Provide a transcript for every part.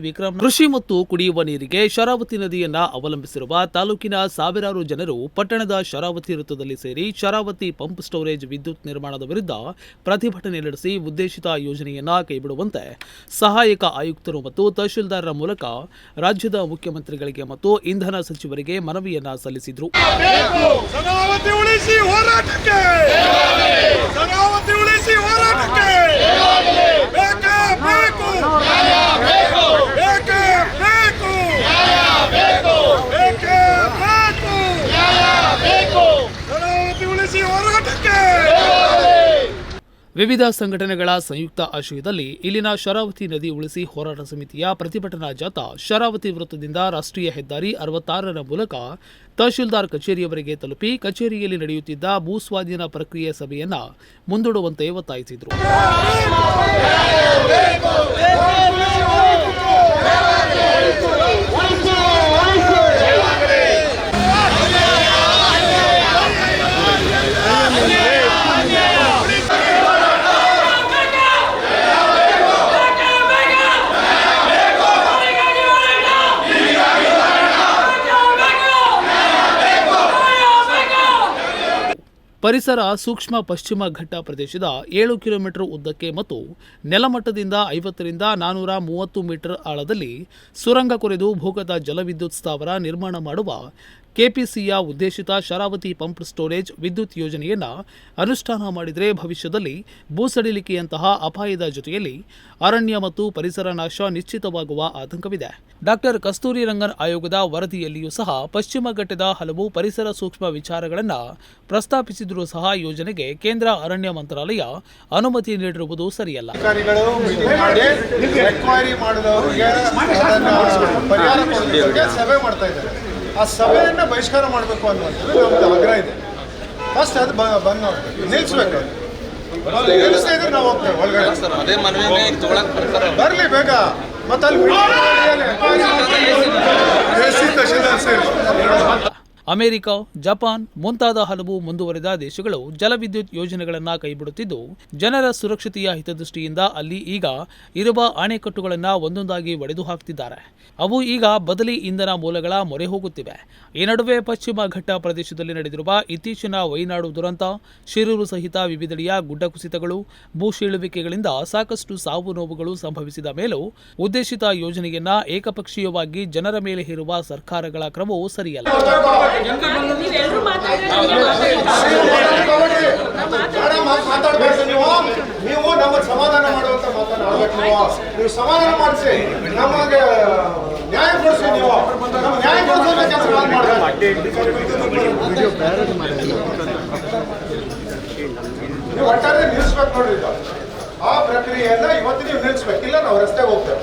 ವಿಕ್ರಮ್ ಕೃಷಿ ಮತ್ತು ಕುಡಿಯುವ ನೀರಿಗೆ ಶರಾವತಿ ನದಿಯನ್ನ ಅವಲಂಬಿಸಿರುವ ತಾಲೂಕಿನ ಸಾವಿರಾರು ಜನರು ಪಟ್ಟಣದ ಶರಾವತಿ ವೃತ್ತದಲ್ಲಿ ಸೇರಿ ಶರಾವತಿ ಪಂಪ್ ಸ್ಟೋರೇಜ್ ವಿದ್ಯುತ್ ನಿರ್ಮಾಣದ ವಿರುದ್ಧ ಪ್ರತಿಭಟನೆ ನಡೆಸಿ ಉದ್ದೇಶಿತ ಯೋಜನೆಯನ್ನ ಕೈಬಿಡುವಂತೆ ಸಹಾಯಕ ಆಯುಕ್ತರು ಮತ್ತು ತಹಶೀಲ್ದಾರರ ಮೂಲಕ ರಾಜ್ಯದ ಮುಖ್ಯಮಂತ್ರಿಗಳಿಗೆ ಮತ್ತು ಇಂಧನ ಸಚಿವರಿಗೆ ಮನವಿಯನ್ನ ಸಲ್ಲಿಸಿದರು. ಹೋರಾಟಕ್ಕೆ ಸದಾವತಿ ಉಳಿಸಿ ಹೋರಾಟಕ್ಕೆ ಬೇಕೇ ಬೇಕು ಬೇಕೇ ಬೇಕು ಬೇಕೇ ಬೇಕು ಸದಾವತಿ ಉಳಿಸಿ ಹೋರಾಟಕ್ಕೆ ವಿವಿಧ ಸಂಘಟನೆಗಳ ಸಂಯುಕ್ತ ಆಶ್ರಯದಲ್ಲಿ ಇಲ್ಲಿನ ಶರಾವತಿ ನದಿ ಉಳಿಸಿ ಹೋರಾಟ ಸಮಿತಿಯ ಪ್ರತಿಭಟನಾ ಜಾಥಾ ಶರಾವತಿ ವೃತ್ತದಿಂದ ರಾಷ್ಟ್ರೀಯ ಹೆದ್ದಾರಿ ಅರವತ್ತಾರರ ಮೂಲಕ ತಹಶೀಲ್ದಾರ್ ಕಚೇರಿಯವರೆಗೆ ತಲುಪಿ ಕಚೇರಿಯಲ್ಲಿ ನಡೆಯುತ್ತಿದ್ದ ಭೂಸ್ವಾಧೀನ ಪ್ರಕ್ರಿಯೆ ಸಭೆಯನ್ನ ಮುಂದೂಡುವಂತೆ ಒತ್ತಾಯಿಸಿದರು. ಪರಿಸರ ಸೂಕ್ಷ್ಮ ಪಶ್ಚಿಮ ಘಟ್ಟ ಪ್ರದೇಶದ ಏಳು ಕಿಲೋಮೀಟರ್ ಉದ್ದಕ್ಕೆ ಮತ್ತು ನೆಲಮಟ್ಟದಿಂದ ಐವತ್ತರಿಂದ ನಾನೂರ ಮೂವತ್ತು ಮೀಟರ್ ಆಳದಲ್ಲಿ ಸುರಂಗ ಕೊರೆದು ಭೂಗತ ಜಲವಿದ್ಯುತ್ ಸ್ಥಾವರ ನಿರ್ಮಾಣ ಮಾಡುವ ಕೆಪಿಸಿಯ ಉದ್ದೇಶಿತ ಶರಾವತಿ ಪಂಪ್ ಸ್ಟೋರೇಜ್ ವಿದ್ಯುತ್ ಯೋಜನೆಯನ್ನು ಅನುಷ್ಠಾನ ಮಾಡಿದರೆ ಭವಿಷ್ಯದಲ್ಲಿ ಭೂಸಡಿಲಿಕೆಯಂತಹ ಅಪಾಯದ ಜೊತೆಯಲ್ಲಿ ಅರಣ್ಯ ಮತ್ತು ಪರಿಸರ ನಾಶ ನಿಶ್ಚಿತವಾಗುವ ಆತಂಕವಿದೆ. ಡಾಕ್ಟರ್ ಕಸ್ತೂರಿ ರಂಗನ್ ಆಯೋಗದ ವರದಿಯಲ್ಲಿಯೂ ಸಹ ಪಶ್ಚಿಮ ಘಟ್ಟದ ಹಲವು ಪರಿಸರ ಸೂಕ್ಷ್ಮ ವಿಚಾರಗಳನ್ನು ಪ್ರಸ್ತಾಪಿಸಿದರೂ ಸಹ ಯೋಜನೆಗೆ ಕೇಂದ್ರ ಅರಣ್ಯ ಮಂತ್ರಾಲಯ ಅನುಮತಿ ನೀಡಿರುವುದು ಸರಿಯಲ್ಲ. ಪರಿಹಾರ ಸಭೆ ಮಾಡ್ತಾ ಇದ್ದಾರೆ. ಆ ಸಭೆಯನ್ನ ಬಹಿಷ್ಕಾರ ಮಾಡಬೇಕು ಅನ್ನುವಂಥದ್ದು ನಮ್ದು ಆಗ್ರಹ ಇದೆ. ಫಸ್ಟ್ ಅದು ಬಂದ್ ನೋಡ್ಬೇಕು ನಿಲ್ಲಿಸ್ಬೇಕು ನಿಲ್ಲಿಸ್ತಾ ಇದ್ರೆ ನಾವು ಹೋಗ್ತೇವೆ ಒಳಗಡೆ. ಬರಲಿ ಬೇಗ. ಮತ್ತೆ ಅಲ್ಲಿ ಅಮೆರಿಕ, ಜಪಾನ್ ಮುಂತಾದ ಹಲವು ಮುಂದುವರೆದ ದೇಶಗಳು ಜಲವಿದ್ಯುತ್ ಯೋಜನೆಗಳನ್ನು ಕೈಬಿಡುತ್ತಿದ್ದು, ಜನರ ಸುರಕ್ಷತೆಯ ಹಿತದೃಷ್ಟಿಯಿಂದ ಅಲ್ಲಿ ಈಗ ಇರುವ ಅಣೆಕಟ್ಟುಗಳನ್ನು ಒಂದೊಂದಾಗಿ ಒಡೆದು ಹಾಕ್ತಿದ್ದಾರೆ. ಅವು ಈಗ ಬದಲಿ ಇಂಧನ ಮೂಲಗಳ ಮೊರೆ ಹೋಗುತ್ತಿವೆ. ಈ ನಡುವೆ ಪಶ್ಚಿಮ ಘಟ್ಟ ಪ್ರದೇಶದಲ್ಲಿ ನಡೆದಿರುವ ಇತ್ತೀಚಿನ ವೈನಾಡು ದುರಂತ, ಶಿರೂರು ಸಹಿತ ವಿವಿಧೆಡೆಯ ಗುಡ್ಡ ಕುಸಿತಗಳು ಭೂಶೀಳುವಿಕೆಗಳಿಂದ ಸಾಕಷ್ಟು ಸಾವು ನೋವುಗಳು ಸಂಭವಿಸಿದ ಮೇಲೂ ಉದ್ದೇಶಿತ ಯೋಜನೆಯನ್ನ ಏಕಪಕ್ಷೀಯವಾಗಿ ಜನರ ಮೇಲೆ ಹೇರುವ ಸರ್ಕಾರಗಳ ಕ್ರಮವು ಸರಿಯಲ್ಲ. ನೀವು ನೀವು ನಮ್ಮ ಸಮಾಧಾನ ಮಾಡುವಂತ ಮಾತಾಡಬೇಕು ನೀವು ನೀವು ಸಮಾಧಾನ ಮಾಡಿಸಿ ನಮಗೆ ನ್ಯಾಯ ಕೊಡಿಸಿ ನೀವು ನಮ್ಗೆ ನ್ಯಾಯ ಕೊಡಿಸೋ ಕೆಲಸ ನೀವು ಒಟ್ಟಾರೆ ನಿಲ್ಲಿಸ್ಬೇಕು ಇದು. ಆ ಪ್ರಕ್ರಿಯೆಯನ್ನ ಇವತ್ತು ನೀವು ನಿಲ್ಲಿಸ್ಬೇಕು ಇಲ್ಲ ನಾವು ರಸ್ತೆಗೆ ಹೋಗ್ತೇವೆ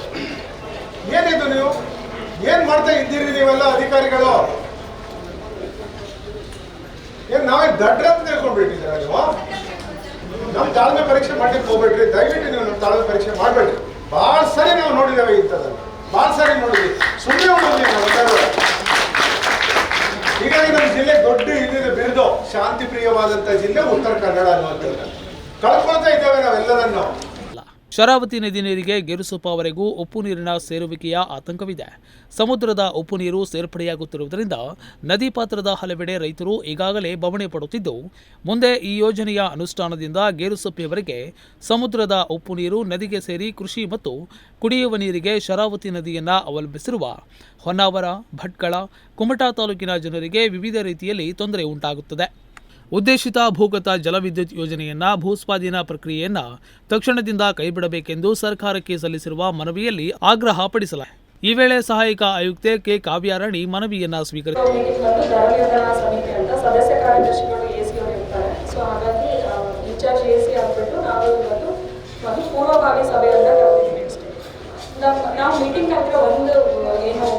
ಏನಿದು ನೀವು ಏನ್ ಮಾಡ್ತಾ ಇದ್ದೀರಿ ನೀವೆಲ್ಲ ಅಧಿಕಾರಿಗಳು ದಡ್ರ ಅಂತ ತಿಳ್ಕೊಂಡ್ಬಿಟ್ಟಿದ್ದೀರಾ ನೀವು. ನಮ್ಮ ತಾಳ್ಮೆ ಪರೀಕ್ಷೆ ಮಾಡ್ಲಿಕ್ಕೆ ಹೋಗ್ಬೇಡ್ರಿ. ದಯವಿಟ್ಟು ನೀವು ನಮ್ಮ ತಾಳ್ಮೆ ಪರೀಕ್ಷೆ ಮಾಡಬೇಡ್ರಿ. ಭಾಳ ಸರಿ ನಾವು ನೋಡಿದ್ದೇವೆ ಇಂಥದ್ದನ್ನು. ಭಾಳ ಸರಿ ನೋಡಿದ್ವಿ ಸುಮ್ಮನೆ ನೋಡಿದ್ವಿ. ಹೀಗಾಗಿ ನಮ್ಮ ಜಿಲ್ಲೆ ದೊಡ್ಡ ಇಲ್ಲಿದೆ ಬಿರುದು ಶಾಂತಿ ಪ್ರಿಯವಾದಂಥ ಜಿಲ್ಲೆ ಉತ್ತರ ಕನ್ನಡ ಅನ್ನುವಂಥದ್ದು ಕಳ್ಕೊಳ್ತಾ ಇದ್ದೇವೆ ನಾವೆಲ್ಲರನ್ನು. ಶರಾವತಿ ನದಿ ನೀರಿಗೆ ಗೆರುಸೊಪ್ಪವರೆಗೂ ಉಪ್ಪು ನೀರಿನ ಸೇರುವಿಕೆಯ ಆತಂಕವಿದೆ. ಸಮುದ್ರದ ಉಪ್ಪು ನೀರು ಸೇರ್ಪಡೆಯಾಗುತ್ತಿರುವುದರಿಂದ ನದಿ ಪಾತ್ರದ ಹಲವೆಡೆ ರೈತರು ಈಗಾಗಲೇ ಬವಣೆ ಪಡುತ್ತಿದ್ದು, ಮುಂದೆ ಈ ಯೋಜನೆಯ ಅನುಷ್ಠಾನದಿಂದ ಗೇರುಸೊಪ್ಪೆಯವರೆಗೆ ಸಮುದ್ರದ ಉಪ್ಪು ನೀರು ನದಿಗೆ ಸೇರಿ ಕೃಷಿ ಮತ್ತು ಕುಡಿಯುವ ನೀರಿಗೆ ಶರಾವತಿ ನದಿಯನ್ನು ಅವಲಂಬಿಸಿರುವ ಹೊನ್ನಾವರ, ಭಟ್ಕಳ, ಕುಮಟಾ ತಾಲೂಕಿನ ಜನರಿಗೆ ವಿವಿಧ ರೀತಿಯಲ್ಲಿ ತೊಂದರೆ ಉಂಟಾಗುತ್ತದೆ. ಉದ್ದೇಶಿತ ಭೂಗತ ಜಲವಿದ್ಯುತ್ ಯೋಜನೆಯನ್ನ ಭೂಸ್ವಾಧೀನ ಪ್ರಕ್ರಿಯೆಯನ್ನ ತಕ್ಷಣದಿಂದ ಕೈಬಿಡಬೇಕೆಂದು ಸರ್ಕಾರಕ್ಕೆ ಸಲ್ಲಿಸಿರುವ ಮನವಿಯಲ್ಲಿ ಆಗ್ರಹ ಪಡಿಸಲಾಗಿದೆ. ಈ ವೇಳೆ ಸಹಾಯಕ ಆಯುಕ್ತೆ ಕೆ ಕಾವ್ಯಾರಾಣಿ ಮನವಿಯನ್ನ ಸ್ವೀಕರಿಸಿದರು ನಾವು ಮೀಟಿಂಗ್ ಹತ್ರ ಒಂದು, ಏನು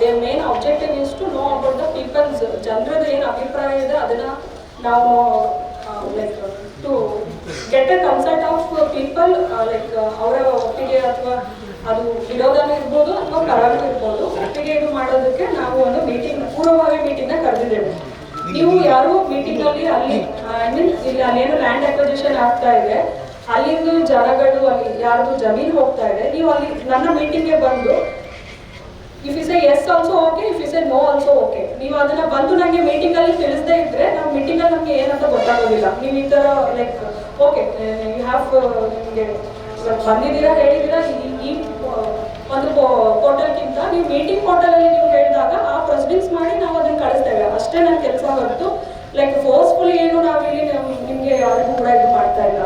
the main objective is to know about the peoples ಜನರದ್ದು ಏನು ಅಭಿಪ್ರಾಯ ಇದೆ, ಅದನ್ನ ನಾವು like to get a concert of people like ಅವರ ಒಟ್ಟಿಗೆ ಅಥವಾ ಅದು ಇಡೋದನ್ನು ಇರ್ಬೋದು ಅಥವಾ ಪರವಾಗಿ ಇರ್ಬೋದು ಒಟ್ಟಿಗೆ ಇದು ಮಾಡೋದಕ್ಕೆ ನಾವು ಒಂದು ಮೀಟಿಂಗ್ ಪೂರ್ವಭಾವಿ ಮೀಟಿಂಗ್ನ ಕರೆದಿದ್ದೇವೆ. ನೀವು ಯಾರು ಮೀಟಿಂಗ್ ಅಲ್ಲಿ ಅಲ್ಲಿ ಐ ಮೀನ್ ಇಲ್ಲಿ ಅಲ್ಲೇನು ಲ್ಯಾಂಡ್ ಅಕ್ವಿಸಿಷನ್ ಆಗ್ತಾ ಇದೆ, ಅಲ್ಲಿಂದ ಜನಗಳು ಅಲ್ಲಿ ಯಾರ್ದು ಜಮೀನು ಹೋಗ್ತಾ ಇದೆ, ನೀವು ಅಲ್ಲಿ ನನ್ನ ಮೀಟಿಂಗ್ಗೆ ಬಂದು if is yes also okay if is a no also okay ನೀವು ಅದನ್ನ ಬಂದು ನನಗೆ ಮೀಟಿಂಗ್ ಅಲ್ಲಿ ತಿಳಿಸದೇ ಇದ್ರೆ ನಾವು ಮೀಟಿಂಗ್ ಅಲ್ಲಿ ನಮ್ಗೆ ಏನಂತ ಗೊತ್ತಾಗೋದಿಲ್ಲ. ನೀವು ಈ ತರ ಲೈಕ್ ಓಕೆ ಯು ಹ್ಯಾವ್ ನಿಮಗೆ ಬಂದಿದ್ದೀರಾ ಹೇಳಿದ್ದೀರಾ, ಈ ಒಂದು ಪೋರ್ಟಲ್ಗಿಂತ ನೀವು ಮೀಟಿಂಗ್ ಪೋರ್ಟಲ್ ಅಲ್ಲಿ ನೀವು ಹೇಳಿದಾಗ ಆ ಪ್ರೊಸೀಡಿಂಗ್ಸ್ ಮಾಡಿ ನಾವು ಅದನ್ನ ಕಳಿಸ್ತೇವೆ ಅಷ್ಟೇ ನನ್ನ ಕೆಲಸ ಹೊರತು ಲೈಕ್ ಫೋರ್ಸ್ಫುಲಿ ಏನು ನಾವು ಇಲ್ಲಿ ನಿಮ್ಗೆ ಯಾರಿಗೂ ಕೂಡ ಇದು ಮಾಡ್ತಾ ಇಲ್ಲ.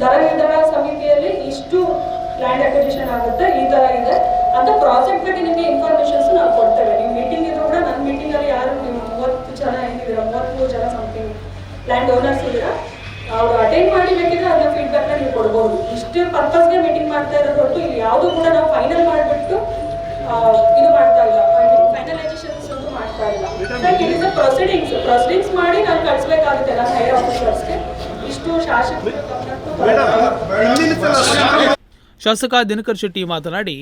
ದರ ನಿರ್ಧಾರ ಸಮಿತಿಯಲ್ಲಿ ಇಷ್ಟು ಲ್ಯಾಂಡ್ ಅಕ್ವಿಜಿಷನ್ ಆಗುತ್ತೆ, ಈ ತರ ಇದೆ. ಅಂತ ಪ್ರಾಜೆಕ್ಟ್ ಬಗ್ಗೆ ನಿಮಗೆ ಇನ್ಫಾರ್ಮೇಶನ್ಸ್ ನಾವು ಕೊಡ್ತೇವೆ ನೀವು ಮೀಟಿಂಗ್ ಇದ್ರು ಕೂಡ ನನ್ನ ಮೀಟಿಂಗ್ ಅಲ್ಲಿ ಯಾರು ನೀವು ಮೂವತ್ತು ಜನ ಏನಿದ್ದೀರಾ ಮೂವತ್ಮೂರು ಜನ ಸಮಥಿಂಗ್ ಲ್ಯಾಂಡ್ ಓನರ್ಸ್ ಇದ್ದೀರಾ ಅವ್ರು ಅಟೆಂಡ್ ಮಾಡಿ ಬೇಕಿದ್ರೆ ಅದನ್ನ ಫೀಡ್ಬ್ಯಾಕ್ ನೀವು ಕೊಡ್ಬೋದು ಇಷ್ಟು ಪರ್ಪಸ್ಗೆ ಮೀಟಿಂಗ್ ಮಾಡ್ತಾ ಇರೋದು ಹೊರತು ಇಲ್ಲಿ ಯಾವುದು ಕೂಡ ನಾವು ಫೈನಲ್ ಮಾಡಿಬಿಟ್ಟು ಇದು ಮಾಡ್ತಾ ಇಲ್ಲ ಫೈನಲೈಸೇಷನ್ಸ್ ಅಂತೂ ಮಾಡ್ತಾ ಇಲ್ಲ it is a proceedings proceedings ಮಾಡಿ ನಾನು ಕಳಿಸ್ಬೇಕಾಗುತ್ತೆ ನಾನು ಹೈಯರ್ ಆಫೀಸರ್ಸ್ಗೆ ಇಷ್ಟು ಶಾಸಕರು ಶಾಸಕ ದಿನಕರ್ ಶೆಟ್ಟಿ ಮಾತನಾಡಿ,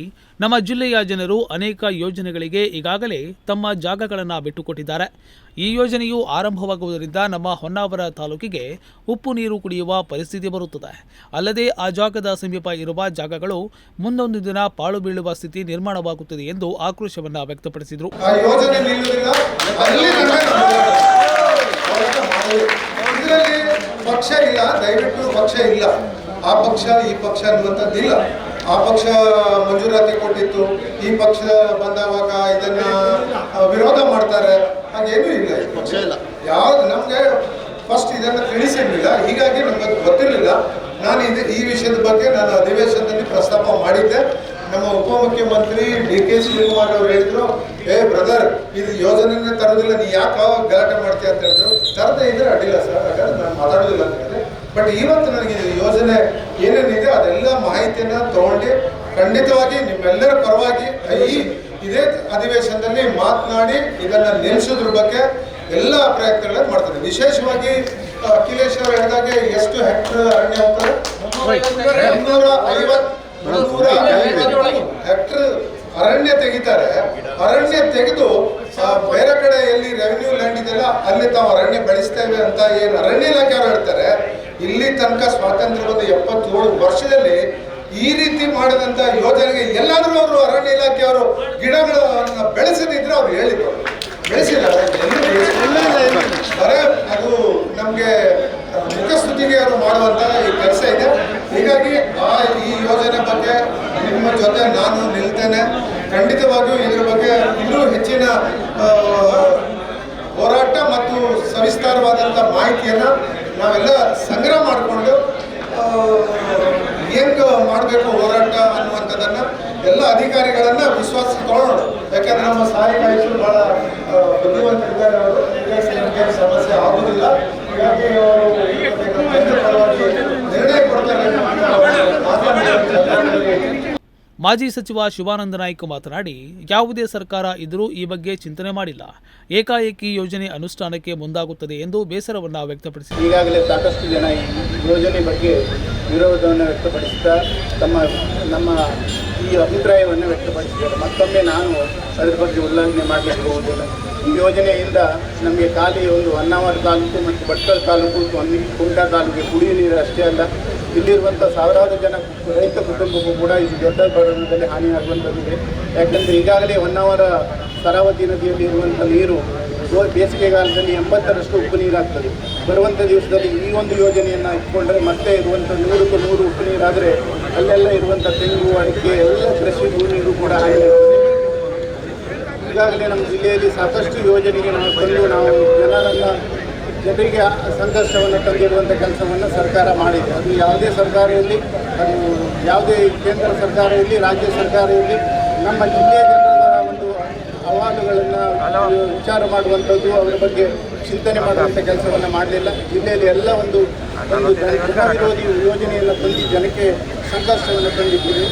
ನಮ್ಮ ಜಿಲ್ಲೆಯ ಜನರು ಅನೇಕ ಯೋಜನೆಗಳಿಗೆ ಈಗಾಗಲೇ ತಮ್ಮ ಜಾಗಗಳನ್ನು ಬಿಟ್ಟುಕೊಟ್ಟಿದ್ದಾರೆ. ಈ ಯೋಜನೆಯು ಆರಂಭವಾಗುವುದರಿಂದ ನಮ್ಮ ಹೊನ್ನಾವರ ತಾಲೂಕಿಗೆ ಉಪ್ಪು ನೀರು ಕುಡಿಯುವ ಪರಿಸ್ಥಿತಿ ಬರುತ್ತದೆ. ಅಲ್ಲದೆ ಆ ಜಾಗದ ಸಮೀಪ ಇರುವ ಜಾಗಗಳು ಮುಂದೊಂದು ದಿನ ಪಾಳು ಬೀಳುವ ಸ್ಥಿತಿ ನಿರ್ಮಾಣವಾಗುತ್ತದೆ ಎಂದು ಆಕ್ರೋಶವನ್ನು ವ್ಯಕ್ತಪಡಿಸಿದರು. ಪಕ್ಷ ಇಲ್ಲ, ದಯವಿಟ್ಟು ಪಕ್ಷ ಇಲ್ಲ. ಆ ಪಕ್ಷ ಈ ಪಕ್ಷ ಅನ್ನುವಂಥದ್ದಿಲ್ಲ ಆ ಪಕ್ಷ ಮಂಜೂರಾತಿ ಕೊಟ್ಟಿತ್ತು. ಈ ಪಕ್ಷ ಬಂದವಾಗ ಇದನ್ನ ವಿರೋಧ ಮಾಡ್ತಾರೆ. ಹಾಗೇನೂ ಇಲ್ಲ ಈ ಪಕ್ಷ. ಇಲ್ಲ. ಯಾವ್ದು ನಮಗೆ ಫಸ್ಟ್ ಇದನ್ನ ತಿಳಿಸಿರ್ಲಿಲ್ಲ. ಹೀಗಾಗಿ ನಮ್ಗೆ ಗೊತ್ತಿರಲಿಲ್ಲ. ನಾನು ಇದು ಈ ವಿಷಯದ ಬಗ್ಗೆ ನಾನು ಅಧಿವೇಶನದಲ್ಲಿ ಪ್ರಸ್ತಾಪ ಮಾಡಿದ್ದೆ. ನಮ್ಮ ಉಪಮುಖ್ಯಮಂತ್ರಿ ಡಿ ಕೆ ಶಿವಕುಮಾರ್ ಅವರು ಹೇಳಿದ್ರು ಏ ಬ್ರದರ್ ಇದು ಯೋಜನೆನೇ ತರೋದಿಲ್ಲ. ನೀ ಯಾಕೆ ಗಲಾಟೆ ಮಾಡ್ತೀಯ? ಅಂತ ಹೇಳಿದ್ರು. ತರದೇ ಇದ್ರೆ ಅಡ್ಡಿಲ್ಲ ಸರ್ ಹಾಗಾದ್ರೆ ನಾನು ಮಾತಾಡೋದಿಲ್ಲ ಅಂತ ಹೇಳಿದೆ. ಬಟ್ ಇವತ್ತು ನನಗೆ ಯೋಜನೆ ಏನೇನಿದೆ ಅದೆಲ್ಲ ಮಾಹಿತಿಯನ್ನು ತಗೊಂಡು ಖಂಡಿತವಾಗಿ ನಿಮ್ಮೆಲ್ಲರ ಪರವಾಗಿ ಈ ಇದೇ ಅಧಿವೇಶನದಲ್ಲಿ ಮಾತನಾಡಿ ಇದನ್ನ ನಿಲ್ಲಿಸೋದ್ರ ಬಗ್ಗೆ ಎಲ್ಲ ಪ್ರಯತ್ನಗಳನ್ನ ಮಾಡ್ತಾರೆ ವಿಶೇಷವಾಗಿ ಅಖಿಲೇಶ್ ಅವರು ಹೇಳಿದಾಗೆ ಎಷ್ಟು ಹೆಕ್ಟರ್ ಅರಣ್ಯ ಹೋಗ್ತಾರೆ ಮುನ್ನೂರ ಐವತ್ ಮುನ್ನೂರ ಐವತ್ತು ಹೆಕ್ಟರ್ ಅರಣ್ಯ ತೆಗಿತಾರೆ. ಅರಣ್ಯ ತೆಗೆದು ಬೇರೆ ಕಡೆ ಎಲ್ಲಿ ರೆವಿನ್ಯೂ ಲ್ಯಾಂಡ್ ಇದೆಯಲ್ಲ ಅಲ್ಲಿ ತಾವು ಅರಣ್ಯ ಬೆಳೆಸ್ತೇವೆ ಅಂತ ಏನು ಅರಣ್ಯ ಇಲಾಖೆ ಹೇಳ್ತಾರೆ. ಇಲ್ಲಿ ತನಕ ಸ್ವಾತಂತ್ರ್ಯ ಬಂದು ಎಪ್ಪತ್ತೇಳು ವರ್ಷದಲ್ಲಿ ಈ ರೀತಿ ಮಾಡಿದಂತ ಯೋಜನೆಗೆ ಎಲ್ಲಾದರೂ ಅವರು ಅರಣ್ಯ ಇಲಾಖೆಯವರು ಗಿಡಗಳನ್ನು ಬೆಳೆಸದಿದ್ರೆ ಅವ್ರು ಹೇಳಿದ್ರು. ಬೆಳೆಸಿಲ್ಲ. ಬರೇ ಅದು ನಮಗೆ ಮುಖಸ್ತುತಿಗೆ ಅವರು ಮಾಡುವಂತ ಈ ಕೆಲಸ ಇದೆ. ಹೀಗಾಗಿ ಆ ಈ ಯೋಜನೆ ಬಗ್ಗೆ ನಿಮ್ಮ ಜೊತೆ ನಾನು ನಿಲ್ತೇನೆ. ಖಂಡಿತವಾಗಿಯೂ ಇದ್ರ ಬಗ್ಗೆ ಇನ್ನೂ ಹೆಚ್ಚಿನ ಹೋರಾಟ ಮತ್ತು ಸವಿಸ್ತಾರವಾದಂಥ ಮಾಹಿತಿಯನ್ನು ನಾವೆಲ್ಲ ಸಂಗ್ರಹ ಮಾಡಿಕೊಂಡು ಏನು ಮಾಡಬೇಕು ಹೋರಾಟ ಅನ್ನುವಂಥದ್ದನ್ನ ಎಲ್ಲ ಅಧಿಕಾರಿಗಳನ್ನ ವಿಶ್ವಾಸ ತಗೊಳ್ಳೋಣ ಯಾಕಂದ್ರೆ ನಮ್ಮ ಸಹಾಯಕ ಆಯುಷರು ಬಹಳ ಬುದ್ಧಿವಂತ ಇದ್ದಾರೆ ಅವರು. ಹೀಗಾಗಿ ಸಮಸ್ಯೆ ಆಗುವುದಿಲ್ಲ ಹೀಗಾಗಿ ಅವರು ನಿರ್ಣಯ ಕೊಡ್ತಾರೆ. ಮಾಜಿ ಸಚಿವ ಶಿವಾನಂದ ನಾಯ್ಕ ಮಾತನಾಡಿ, ಯಾವುದೇ ಸರ್ಕಾರ ಇದ್ದರೂ ಈ ಬಗ್ಗೆ ಚಿಂತನೆ ಮಾಡಿಲ್ಲ. ಏಕಾಏಕಿ ಯೋಜನೆ ಅನುಷ್ಠಾನಕ್ಕೆ ಮುಂದಾಗುತ್ತದೆ ಎಂದು ಬೇಸರವನ್ನು ವ್ಯಕ್ತಪಡಿಸಿದರು. ಈಗಾಗಲೇ ಸಾಕಷ್ಟು ಜನ ಈ ಯೋಜನೆ ಬಗ್ಗೆ ವಿರೋಧವನ್ನು ವ್ಯಕ್ತಪಡಿಸುತ್ತಾ ತಮ್ಮ, ನಮ್ಮ ಈ ಅಭಿಪ್ರಾಯವನ್ನು ವ್ಯಕ್ತಪಡಿಸಿದ್ದಾರೆ. ಮತ್ತೊಮ್ಮೆ ನಾನು ಅದರ ಬಗ್ಗೆ ಉಲ್ಲಂಘನೆ ಮಾಡಲಿಕ್ಕೆ ಹೋಗುವುದಿಲ್ಲ ಈ ಯೋಜನೆಯಿಂದ ನಮಗೆ ಖಾಲಿ ಒಂದು ಹೊನ್ನಾವರ ತಾಲೂಕು ಮತ್ತು ಭಟ್ಕಳ ತಾಲೂಕು ಕುಂಟಾ ತಾಲೂಕಿಗೆ ಕುಡಿಯುವ ನೀರು ಅಷ್ಟೇ ಅಲ್ಲ ಇಲ್ಲಿರುವಂಥ ಸಾವಿರಾರು ಜನ ರೈತ ಕುಟುಂಬಕ್ಕೂ ಕೂಡ ಇದು ದೊಡ್ಡ ಪ್ರಮಾಣದಲ್ಲಿ ಹಾನಿಯಾಗುವಂಥದ್ದಿದೆ. ಯಾಕಂದರೆ ಈಗಾಗಲೇ ಹೊನ್ನಾವರ ಸರಾವತಿ ನದಿಯಲ್ಲಿ ಇರುವಂಥ ನೀರು ಬೇಸಿಗೆ ಬೇಸಿಗೆಗಾಲದಲ್ಲಿ ಎಂಬತ್ತರಷ್ಟು ಉಪ್ಪು ನೀರಾಗ್ತದೆ. ಬರುವಂಥ ದಿವಸದಲ್ಲಿ ಈ ಒಂದು ಯೋಜನೆಯನ್ನು ಇಟ್ಕೊಂಡ್ರೆ ಮತ್ತೆ ಇರುವಂಥ ನೂರಕ್ಕೂ ನೂರು ಉಪ್ಪು ನೀರಾದರೆ ಅಲ್ಲೆಲ್ಲ ಇರುವಂಥ ತೆಂಗು, ಅಡಿಕೆ, ಎಲ್ಲ ಕೃಷಿ ಭೂಮಿಗೂ ಕೂಡ ಹಾನಿಯಾಗ್ತದೆ. ಈಗಾಗಲೇ ನಮ್ಮ ಜಿಲ್ಲೆಯಲ್ಲಿ ಸಾಕಷ್ಟು ಯೋಜನೆಗೆ ನಾವು ತಂದು ನಾವು ಜನರನ್ನು ಜನರಿಗೆ ಸಂಕಷ್ಟವನ್ನು ತಂದಿರುವಂಥ ಕೆಲಸವನ್ನು ಸರ್ಕಾರ ಮಾಡಿದೆ. ಅದು ಯಾವುದೇ ಸರ್ಕಾರ ಇರಲಿ ಅದು ಯಾವುದೇ ಕೇಂದ್ರ ಸರ್ಕಾರ ಇರಲಿ ರಾಜ್ಯ ಸರ್ಕಾರ ಇರಲಿ ನಮ್ಮ ಜಿಲ್ಲೆಯ ಜನರ ಒಂದು ಅಹವಾಲುಗಳನ್ನು ವಿಚಾರ ಮಾಡುವಂಥದ್ದು, ಅವರ ಬಗ್ಗೆ ಚಿಂತನೆ ಮಾಡುವಂಥ ಕೆಲಸವನ್ನು ಮಾಡಲಿಲ್ಲ. ಜಿಲ್ಲೆಯಲ್ಲಿ ಎಲ್ಲ ಒಂದು ಒಂದು ಜನ ವಿರೋಧಿ ಯೋಜನೆಯನ್ನು ತಂದು ಜನಕ್ಕೆ ಸಂಕಷ್ಟವನ್ನು ತಂದಿದ್ದೀವಿ.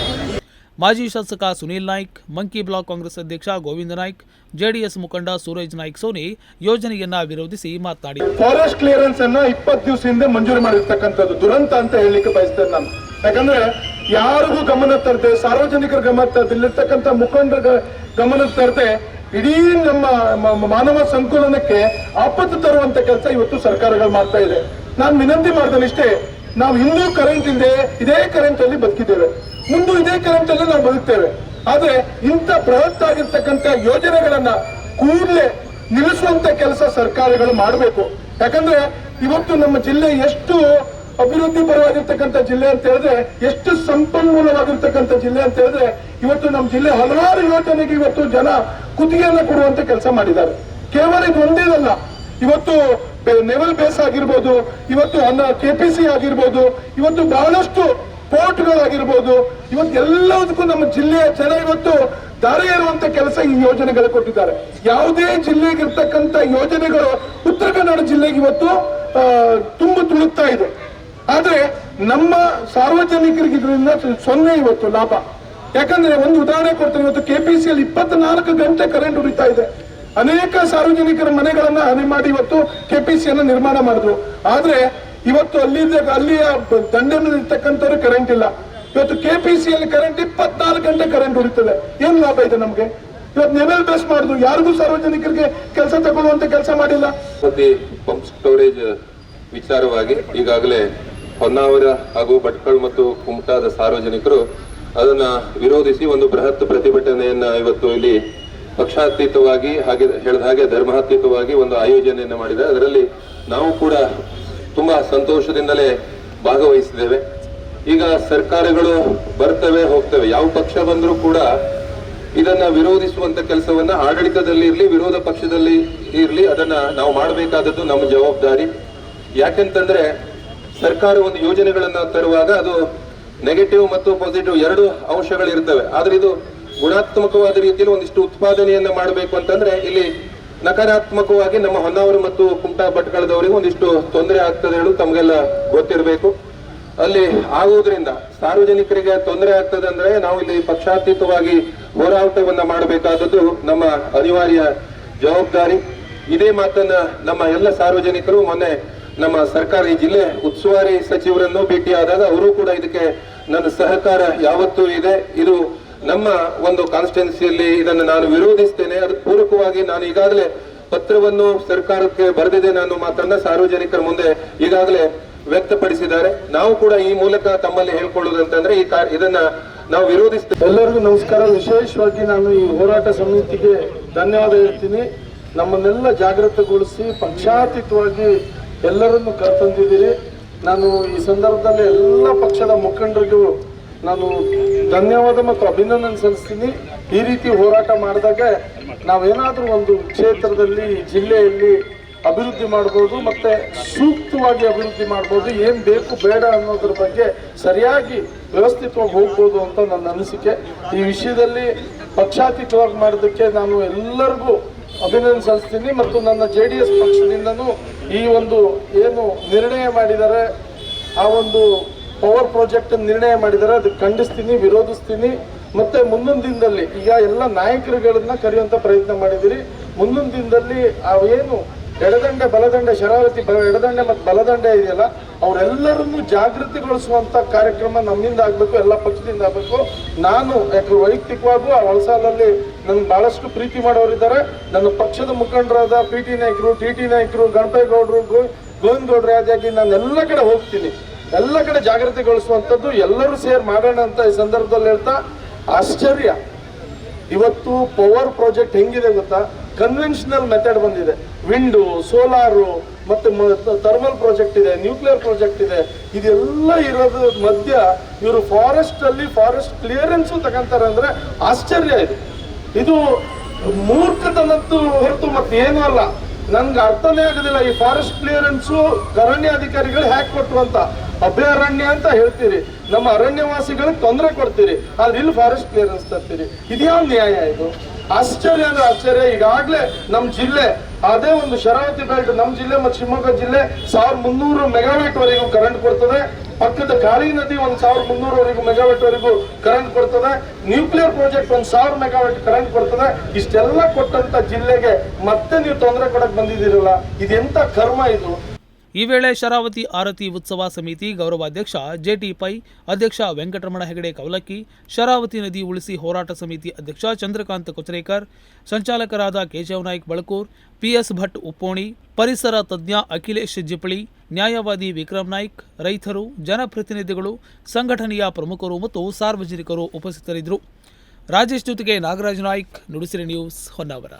ಮಾಜಿ ಶಾಸಕ ಸುನೀಲ್ ನಾಯ್ಕ್, ಮಂಕಿ ಬ್ಲಾಕ್ ಕಾಂಗ್ರೆಸ್ ಅಧ್ಯಕ್ಷ ಗೋವಿಂದ ನಾಯ್ಕ್, ಜೆಡಿಎಸ್ ಮುಖಂಡ ಸೂರಜ್ ನಾಯ್ಕ್ ಸೋನಿ ಯೋಜನೆಯನ್ನ ವಿರೋಧಿಸಿ ಮಾತನಾಡಿ ಫಾರೆಸ್ಟ್ ಕ್ಲಿಯರೆನ್ಸ್ ಅನ್ನ ಇಪ್ಪತ್ತು ದಿವಸ ಹಿಂದೆ ಮಂಜೂರು ಮಾಡಿರ್ತಕ್ಕಂಥದ್ದು ದುರಂತ ಅಂತ ಹೇಳಲಿಕ್ಕೆ ಬಯಸ್ತೇನೆ ನಾನು. ಯಾಕಂದ್ರೆ ಯಾರಿಗೂ ಗಮನ ತರದೆ, ಸಾರ್ವಜನಿಕರ ಗಮನ ತರದೆ, ಇಲ್ಲಿರ್ತಕ್ಕಂಥ ಮುಖಂಡರ ಗ- ಗಮನ ತರದೆ ಇಡೀ ನಮ್ಮ ಮಾನವ ಸಂಕುಲನಕ್ಕೆ ಆಪತ್ತು ತರುವಂತ ಕೆಲಸ ಇವತ್ತು ಸರ್ಕಾರಗಳು ಮಾಡ್ತಾ ಇದೆ. ನಾನು ವಿನಂತಿ ಮಾಡ್ತೇನೆ ಇಷ್ಟೇ ನಾವು ಹಿಂದೂ ಕರೆಂಟ್ ಹಿಂದೆ ಇದೇ ಕರೆಂಟ್ ಅಲ್ಲಿ ಬದುಕಿದ್ದೇವೆ. ಮುಂದೆ ಇದೇ ಕರೆಂಟ್ ಅಲ್ಲಿ ನಾವು ಬದುಕ್ತೇವೆ. ಆದ್ರೆ ಇಂಥ ಬೃಹತ್ ಆಗಿರ್ತಕ್ಕಂಥ ಯೋಜನೆಗಳನ್ನ ಕೂಡಲೇ ನಿಲ್ಲಿಸುವಂತ ಕೆಲಸ ಸರ್ಕಾರಗಳು ಮಾಡಬೇಕು. ಯಾಕಂದ್ರೆ ಇವತ್ತು ನಮ್ಮ ಜಿಲ್ಲೆ ಎಷ್ಟು ಅಭಿವೃದ್ಧಿ ಪರವಾಗಿರ್ತಕ್ಕಂಥ ಜಿಲ್ಲೆ ಅಂತ ಹೇಳಿದ್ರೆ, ಎಷ್ಟು ಸಂಪನ್ಮೂಲವಾಗಿರ್ತಕ್ಕಂಥ ಜಿಲ್ಲೆ ಅಂತ ಹೇಳಿದ್ರೆ, ಇವತ್ತು ನಮ್ಮ ಜಿಲ್ಲೆ ಹಲವಾರು ಯೋಜನೆಗೆ ಇವತ್ತು ಜನ ಕುತ್ತಿಗೆಯನ್ನ ಕೊಡುವಂತ ಕೆಲಸ ಮಾಡಿದ್ದಾರೆ. ಕೇವಲ ಇದು ಒಂದೇದಲ್ಲ ಇವತ್ತು ನೆವಲ್ ಬೇಸ್ ಆಗಿರ್ಬೋದು, ಇವತ್ತು ಅನ್ನ ಕೆಪಿಸಿ ಆಗಿರ್ಬೋದು, ಇವತ್ತು ಬಹಳಷ್ಟು ಪೋರ್ಟ್ಗಳಾಗಿರ್ಬೋದು, ಇವತ್ತು ಎಲ್ಲದಕ್ಕೂ ನಮ್ಮ ಜಿಲ್ಲೆಯ ಜನ ಇವತ್ತು ದಾರಿ ಇರುವಂತ ಕೆಲಸ ಈ ಯೋಜನೆಗಳು ಕೊಟ್ಟಿದ್ದಾರೆ. ಯಾವುದೇ ಜಿಲ್ಲೆಗೆ ಇರ್ತಕ್ಕಂಥ ಯೋಜನೆಗಳು ಉತ್ತರ ಕನ್ನಡ ಜಿಲ್ಲೆಗೆ ಇವತ್ತು ತುಂಬ ತುಳುಕ್ತಾ ಇದೆ. ಆದ್ರೆ ನಮ್ಮ ಸಾರ್ವಜನಿಕರಿಗೆ ಇದರಿಂದ ಸೊನ್ನೆ ಇವತ್ತು ಲಾಭ. ಯಾಕಂದ್ರೆ ಒಂದು ಉದಾಹರಣೆ ಕೊಡ್ತೀನಿ, ಇವತ್ತು ಕೆಪಿಸಿಯಲ್ಲಿ ಇಪ್ಪತ್ನಾಲ್ಕು ಗಂಟೆ ಕರೆಂಟ್ ಉರಿತಾ ಇದೆ. ಅನೇಕ ಸಾರ್ವಜನಿಕರ ಮನೆಗಳನ್ನ ಹಾನಿ ಮಾಡಿ ಇವತ್ತು ಕೆಪಿಸಿಯನ್ನು ನಿರ್ಮಾಣ ಮಾಡಿದ್ರು. ಆದ್ರೆ ಇವತ್ತು ಅಲ್ಲಿ ಅಲ್ಲಿಯ ದಂಡನ್ನು ದಂಡೆನಲ್ಲಿರ್ತಕ್ಕಂಥವ್ರು ಕರೆಂಟ್ ಇಲ್ಲ. ಇವತ್ತು ಕೆಪಿಸಿಯಲ್ಲಿ ಕರೆಂಟ್ ಇಪ್ಪತ್ನಾಲ್ಕು ಗಂಟೆ ಕರೆಂಟ್ ಉಳಿತದೆ ಏನ್ ಲಾಭ ಇದೆ ನಮ್ಗೆ? ಇವತ್ತು ನೆವೆಲ್ ಬೇಸ್ ಮಾಡುದು, ಯಾರಿಗೂ ಸಾರ್ವಜನಿಕರಿಗೆ ಕೆಲಸ ತಗೊಳ್ಳುವಂತ ಕೆಲಸ ಮಾಡಿಲ್ಲ. ಪಂಪ್ ಸ್ಟೋರೇಜ್ ವಿಚಾರವಾಗಿ ಈಗಾಗಲೇ ಹೊನ್ನಾವರ ಹಾಗೂ ಭಟ್ಕಳ್ ಮತ್ತು ಕುಮಟಾದ ಸಾರ್ವಜನಿಕರು ಅದನ್ನ ವಿರೋಧಿಸಿ ಒಂದು ಬೃಹತ್ ಪ್ರತಿಭಟನೆಯನ್ನ ಇವತ್ತು ಇಲ್ಲಿ ಪಕ್ಷಾತೀತವಾಗಿ ಹಾಗೆ ಹೇಳಿದ ಹಾಗೆ ಧರ್ಮಾತೀತವಾಗಿ ಒಂದು ಆಯೋಜನೆಯನ್ನು ಮಾಡಿದೆ ಅದರಲ್ಲಿ ನಾವು ಕೂಡ ತುಂಬಾ ಸಂತೋಷದಿಂದಲೇ ಭಾಗವಹಿಸಿದ್ದೇವೆ. ಈಗ ಸರ್ಕಾರಗಳು ಬರ್ತವೆ, ಹೋಗ್ತವೆ. ಯಾವ ಪಕ್ಷ ಬಂದರೂ ಕೂಡ ಇದನ್ನ ವಿರೋಧಿಸುವಂತ ಕೆಲಸವನ್ನ ಆಡಳಿತದಲ್ಲಿ ಇರಲಿ, ವಿರೋಧ ಪಕ್ಷದಲ್ಲಿ ಇರಲಿ, ಅದನ್ನ ನಾವು ಮಾಡಬೇಕಾದದ್ದು ನಮ್ಮ ಜವಾಬ್ದಾರಿ. ಯಾಕೆಂತಂದ್ರೆ ಸರ್ಕಾರ ಒಂದು ಯೋಜನೆಗಳನ್ನ ತರುವಾಗ ಅದು ನೆಗೆಟಿವ್ ಮತ್ತು ಪಾಸಿಟಿವ್ ಎರಡು ಅಂಶಗಳಿರ್ತವೆ. ಆದ್ರೆ ಇದು ಗುಣಾತ್ಮಕವಾದ ರೀತಿಯಲ್ಲಿ ಒಂದಿಷ್ಟು ಉತ್ಪಾದನೆಯನ್ನ ಮಾಡಬೇಕು ಅಂತಂದ್ರೆ ಇಲ್ಲಿ ನಕಾರಾತ್ಮಕವಾಗಿ ನಮ್ಮ ಹೊನ್ನಾವರ ಮತ್ತು ಕುಮಟಾ ಭಟ್ಕಳದವರಿಗೆ ಒಂದಿಷ್ಟು ತೊಂದರೆ ಆಗ್ತದೆ ಹೇಳು ತಮಗೆಲ್ಲ ಗೊತ್ತಿರಬೇಕು. ಅಲ್ಲಿ ಆಗುವುದರಿಂದ ಸಾರ್ವಜನಿಕರಿಗೆ ತೊಂದರೆ ಆಗ್ತದೆ ಅಂದ್ರೆ ನಾವು ಇಲ್ಲಿ ಪಕ್ಷಾತೀತವಾಗಿ ಹೋರಾಟವನ್ನ ಮಾಡಬೇಕಾದದ್ದು ನಮ್ಮ ಅನಿವಾರ್ಯ ಜವಾಬ್ದಾರಿ. ಇದೇ ಮಾತನ್ನ ನಮ್ಮ ಎಲ್ಲ ಸಾರ್ವಜನಿಕರು, ಮೊನ್ನೆ ನಮ್ಮ ಸರ್ಕಾರಿ ಜಿಲ್ಲೆ ಉಸ್ತುವಾರಿ ಸಚಿವರನ್ನು ಭೇಟಿಯಾದಾಗ ಅವರು ಕೂಡ ಇದಕ್ಕೆ ನನ್ನ ಸಹಕಾರ ಯಾವತ್ತೂ ಇದೆ. ಇದು ನಮ್ಮ ಒಂದು ಕಾನ್ಸ್ಟಿಟ್ಯೂನ್ಸಿಯಲ್ಲಿ ಇದನ್ನು ನಾನು ವಿರೋಧಿಸ್ತೇನೆ. ಅದಕ್ಕೆ ಪೂರಕವಾಗಿ ನಾನು ಈಗಾಗಲೇ ಪತ್ರವನ್ನು ಸರ್ಕಾರಕ್ಕೆ ಬರೆದಿದೆ. ನಾನು ಮಾತನ್ನ ಸಾರ್ವಜನಿಕರ ಮುಂದೆ ಈಗಾಗಲೇ ವ್ಯಕ್ತಪಡಿಸಿದ್ದಾರೆ. ನಾವು ಕೂಡ ಈ ಮೂಲಕ ತಮ್ಮಲ್ಲಿ ಹೇಳ್ಕೊಳ್ಳೋದಂತಂದ್ರೆ ಈ ಕಾ- ಇದನ್ನ ನಾವು ವಿರೋಧಿಸ್ತೇವೆ ಎಲ್ಲರಿಗೂ ನಮಸ್ಕಾರ. ವಿಶೇಷವಾಗಿ ನಾನು ಈ ಹೋರಾಟ ಸಮಿತಿಗೆ ಧನ್ಯವಾದ ಹೇಳ್ತೀನಿ. ನಮ್ಮನ್ನೆಲ್ಲ ಜಾಗೃತಗೊಳಿಸಿ ಪಕ್ಷಾತೀತವಾಗಿ ಎಲ್ಲರನ್ನು ಕರೆತಂದಿದ್ದೀರಿ. ನಾನು ಈ ಸಂದರ್ಭದಲ್ಲಿ ಎಲ್ಲ ಪಕ್ಷದ ಮುಖಂಡರಿಗೂ ನಾನು ಧನ್ಯವಾದ ಮತ್ತು ಅಭಿನಂದನೆ ಸಲ್ಲಿಸ್ತೀನಿ. ಈ ರೀತಿ ಹೋರಾಟ ಮಾಡಿದಾಗ ನಾವೇನಾದರೂ ಒಂದು ಕ್ಷೇತ್ರದಲ್ಲಿ, ಜಿಲ್ಲೆಯಲ್ಲಿ ಅಭಿವೃದ್ಧಿ ಮಾಡ್ಬೋದು ಮತ್ತು ಸೂಕ್ತವಾಗಿ ಅಭಿವೃದ್ಧಿ ಮಾಡ್ಬೋದು, ಏನು ಬೇಕು ಬೇಡ ಅನ್ನೋದ್ರ ಬಗ್ಗೆ ಸರಿಯಾಗಿ ವ್ಯವಸ್ಥಿತವಾಗಿ ಹೋಗ್ಬೋದು ಅಂತ ನನ್ನ ಅನಿಸಿಕೆ. ಈ ವಿಷಯದಲ್ಲಿ ಪಕ್ಷಾತೀತವಾಗಿ ಮಾಡೋದಕ್ಕೆ ನಾನು ಎಲ್ಲರಿಗೂ ಅಭಿನಂದನೆ ಸಲ್ಲಿಸ್ತೀನಿ ಮತ್ತು ನನ್ನ ಜೆ ಡಿ ಎಸ್ ಪಕ್ಷದಿಂದನೂ ಈ ಒಂದು ಏನು ನಿರ್ಣಯ ಮಾಡಿದ್ದಾರೆ, ಆ ಒಂದು ಪವರ್ ಪ್ರಾಜೆಕ್ಟ್ ನಿರ್ಣಯ ಮಾಡಿದರೆ ಅದಕ್ಕೆ ಖಂಡಿಸ್ತೀನಿ, ವಿರೋಧಿಸ್ತೀನಿ. ಮತ್ತೆ ಮುಂದಿನ ದಿನದಲ್ಲಿ ಈಗ ಎಲ್ಲ ನಾಯಕರುಗಳನ್ನ ಕರೆಯುವಂತ ಪ್ರಯತ್ನ ಮಾಡಿದಿರಿ. ಮುಂದಿನ ದಿನದಲ್ಲಿ ಅವೇನು ಎಡದಂಡೆ, ಬಲದಂಡೆ, ಶರಾವತಿ ಬಲ ಎಡದಂಡೆ ಮತ್ತು ಬಲದಂಡೆ ಇದೆಯಲ್ಲ, ಅವರೆಲ್ಲರನ್ನು ಜಾಗೃತಿಗೊಳಿಸುವಂತ ಕಾರ್ಯಕ್ರಮ ನಮ್ಮಿಂದ ಆಗ್ಬೇಕು, ಎಲ್ಲ ಪಕ್ಷದಿಂದ ಆಗ್ಬೇಕು. ನಾನು ಯಾಕೆ ವೈಯಕ್ತಿಕವಾಗೂ ಆ ಹೊಳಸಾಲಲ್ಲಿ ನನ್ಗೆ ಬಹಳಷ್ಟು ಪ್ರೀತಿ ಮಾಡೋರಿದ್ದಾರೆ ನನ್ನ ಪಕ್ಷದ ಮುಖಂಡರಾದ ಪಿ ಟಿ ನಾಯಕರು, ಟಿ ಟಿ ನಾಯಕರು, ಗಣಪೇಗೌಡರು ಗೋವಿಂದಗೌಡರು ಆದಾಗಿ ನಾನು ಎಲ್ಲ ಕಡೆ ಹೋಗ್ತೀನಿ. ಎಲ್ಲ ಕಡೆ ಜಾಗೃತಿಗೊಳಿಸುವಂಥದ್ದು ಎಲ್ಲರೂ ಸೇರಿ ಮಾಡೋಣ ಅಂತ ಈ ಸಂದರ್ಭದಲ್ಲಿ ಹೇಳ್ತಾ, ಆಶ್ಚರ್ಯ. ಇವತ್ತು ಪವರ್ ಪ್ರಾಜೆಕ್ಟ್ ಹೆಂಗಿದೆ ಗೊತ್ತಾ? ಕನ್ವೆನ್ಷನಲ್ ಮೆಥಡ್ ಬಂದಿದೆ. ವಿಂಡು ಸೋಲಾರು ಮತ್ತೆ ಥರ್ಮಲ್ ಪ್ರಾಜೆಕ್ಟ್ ಇದೆ ನ್ಯೂಕ್ಲಿಯರ್ ಪ್ರಾಜೆಕ್ಟ್ ಇದೆ. ಇದೆಲ್ಲ ಇರೋದ್ರ ಮಧ್ಯ ಇವರು ಫಾರೆಸ್ಟ್ ಅಲ್ಲಿ ಫಾರೆಸ್ಟ್ ಕ್ಲಿಯರೆನ್ಸು ತಗೊಂತಾರೆ ಅಂದ್ರೆ ಆಶ್ಚರ್ಯ ಇದು. ಇದು ಮೂರ್ಖತನದ್ದು ಹೊರತು ಮತ್ತೆ ಅಲ್ಲ. ನನ್ಗೆ ಅರ್ಥನೇ ಆಗೋದಿಲ್ಲ. ಈ ಫಾರೆಸ್ಟ್ ಕ್ಲಿಯರೆನ್ಸು ಅಧಿಕಾರಿಗಳು ಹ್ಯಾಕ್ ಕೊಟ್ಟರು ಅಂತ. ಅಭಯಾರಣ್ಯ ಅಂತ ಹೇಳ್ತೀರಿ. ನಮ್ಮ ಅರಣ್ಯವಾಸಿಗಳಿಗೆ ತೊಂದರೆ ಕೊಡ್ತೀರಿ. ಆದ್ರೆ ಇಲ್ಲಿ ಫಾರೆಸ್ಟ್ ಕ್ಲಿಯರೆನ್ಸ್ ತರ್ತೀರಿ. ಇದ್ಯಾವ ನ್ಯಾಯ ಇದು? ಆಶ್ಚರ್ಯ ಅಂದ್ರೆ ಆಶ್ಚರ್ಯ. ಈಗಾಗಲೇ ನಮ್ಮ ಜಿಲ್ಲೆ ಅದೇ ಒಂದು ಶರಾವತಿ ಬೆಲ್ಟ್ ನಮ್ಮ ಜಿಲ್ಲೆ ಮತ್ತು ಶಿವಮೊಗ್ಗ ಜಿಲ್ಲೆ ಸಾವಿರದ ಮುನ್ನೂರು ಮೆಗಾವ್ಯಾಟ್ ವರೆಗೂ ಕರೆಂಟ್ ಕೊಡ್ತದೆ. ಪಕ್ಕದ ಕಾಳಿ ನದಿ ಒಂದು ಸಾವಿರದ ಮುನ್ನೂರವರೆಗೂ ಮೆಗಾವ್ಯಾಟ್ ವರೆಗೂ ಕರೆಂಟ್ ಕೊಡ್ತದೆ. ನ್ಯೂಕ್ಲಿಯರ್ ಪ್ರಾಜೆಕ್ಟ್ ಒಂದು ಸಾವಿರ ಮೆಗಾವೆಟ್ ಕರೆಂಟ್ ಕೊಡ್ತದೆ. ಇಷ್ಟೆಲ್ಲ ಕೊಟ್ಟಂತ ಜಿಲ್ಲೆಗೆ ಮತ್ತೆ ನೀವು ತೊಂದರೆ ಕೊಡಕ್ ಬಂದಿದ್ದೀರಲ್ಲ. ಇದೆಂತ ಕರ್ಮ ಇದು? ಈ ವೇಳೆ ಶರಾವತಿ ಆರತಿ ಉತ್ಸವ ಸಮಿತಿ ಗೌರವಾಧ್ಯಕ್ಷ ಜೆಟಿ ಪೈ ಅಧ್ಯಕ್ಷ ವೆಂಕಟರಮಣ ಹೆಗಡೆ ಕವಲಕ್ಕಿ, ಶರಾವತಿ ನದಿ ಉಳಿಸಿ ಹೋರಾಟ ಸಮಿತಿ ಅಧ್ಯಕ್ಷ ಚಂದ್ರಕಾಂತ ಕೊಚರೇಕರ್, ಸಂಚಾಲಕರಾದ ಕೇಶವ್ ನಾಯ್ಕ್ ಬಳಕೂರ್, ಪಿಎಸ್ ಭಟ್ ಉಪ್ಪೋಣಿ, ಪರಿಸರ ತಜ್ಞ ಅಖಿಲೇಶ್ ಜಿಪಳಿ ನ್ಯಾಯವಾದಿ ವಿಕ್ರಮ್ ನಾಯ್ಕ್, ರೈತರು, ಜನಪ್ರತಿನಿಧಿಗಳು, ಸಂಘಟನೆಯ ಪ್ರಮುಖರು ಮತ್ತು ಸಾರ್ವಜನಿಕರು ಉಪಸ್ಥಿತರಿದ್ದರು. ರಾಜೇಶ್ ಜೊತೆಗೆ ನಾಗರಾಜ್ ನಾಯ್ಕ್, ನುಡಿಸಿರಿ ನ್ಯೂಸ್ ಹೊನ್ನಾವರ.